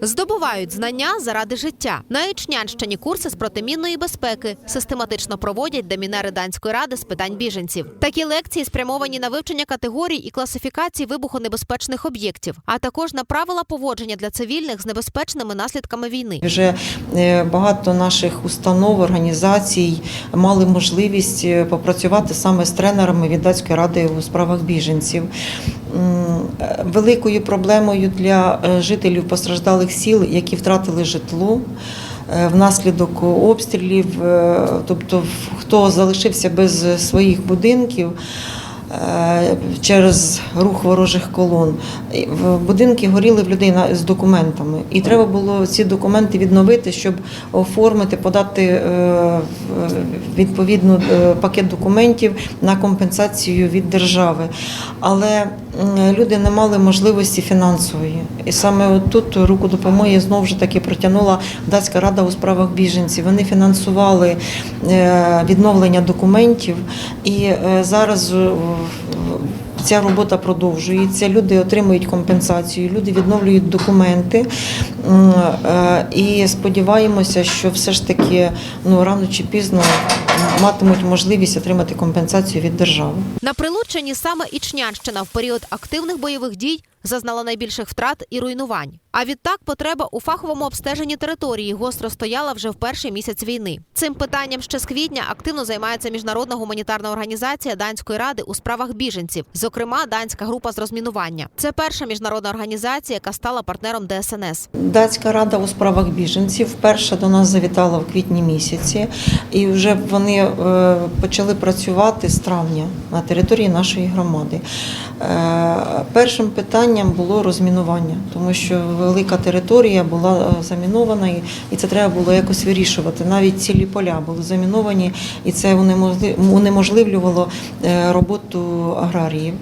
Здобувають знання заради життя. На Ічнянщині курси з протимінної безпеки систематично проводять демінери данської ради з питань біженців. Такі лекції спрямовані на вивчення категорій і класифікації вибухонебезпечних об'єктів, а також на правила поводження для цивільних з небезпечними наслідками війни. Вже е, багато наших установ, організацій мали можливість е, попрацювати саме з тренерами від датської ради у справах біженців. Великою проблемою для е, жителів постраждалих сіл, які втратили житло. е, Внаслідок обстрілів, е, тобто хто залишився без своїх будинків через рух ворожих колон. Будинки горіли в людей з документами, і треба було ці документи відновити, щоб оформити, подати відповідну пакет документів на компенсацію від держави. Але люди не мали можливості фінансової. І саме тут руку допомоги знову ж таки протягнула датська рада у справах біженців. Вони фінансували е, відновлення документів, і е, зараз е, ця робота продовжується. Люди отримують компенсацію, люди відновлюють документи. Е, І сподіваємося, що все ж таки ну рано чи пізно матимуть можливість отримати компенсацію від держави. На Прилуччині саме Ічнянщина в період активних бойових дій зазнала найбільших втрат і руйнувань. А відтак потреба у фаховому обстеженні території гостро стояла вже в перший місяць війни. Цим питанням ще з квітня активно займається міжнародна гуманітарна організація Данської ради у справах біженців, зокрема данська група з розмінування. Це перша міжнародна організація, яка стала партнером ДСНС. Датська рада у справах біженців вперше до нас завітала в квітні місяці, і вже вони е, почали працювати з травня на території нашої громади. Е, Першим питанням було розмінування, тому що велика територія була е, замінована, і- це треба було якось вирішувати. Навіть цілі поля були заміновані, і це унеможли- унеможливлювало е, роботу аграріїв.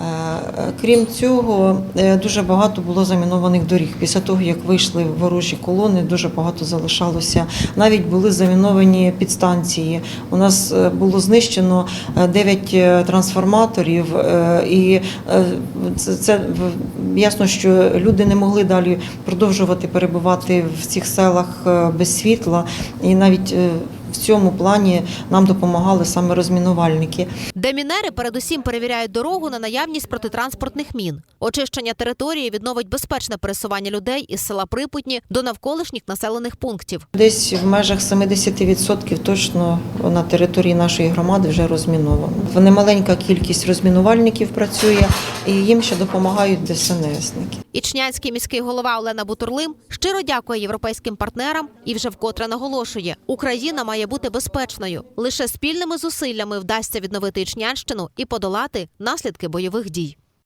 Е, Крім цього, е, дуже багато було замінованих доріг. Після того, як вийшли ворожі колони, дуже багато залишалося. Навіть були заміновані підстанції. У нас е, було знищено 9 трансформаторів, і це, це ясно, що люди не могли далі продовжувати перебувати в цих селах без світла, і навіть в цьому плані нам допомагали саме розмінувальники. Демінери передусім перевіряють дорогу на наявність протитранспортних мін. Очищення території відновить безпечне пересування людей із села Припутні до навколишніх населених пунктів. Десь в межах 70% точно на території нашої громади вже розміновано. Немаленька кількість розмінувальників працює, і їм ще допомагають ДСНСники. Ічнянський міський голова Олена Бутурлим щиро дякує європейським партнерам і вже вкотре наголошує: Україна має бути безпечною. Лише спільними зусиллями вдасться відновити Ічнянщину і подолати наслідки бойових дій.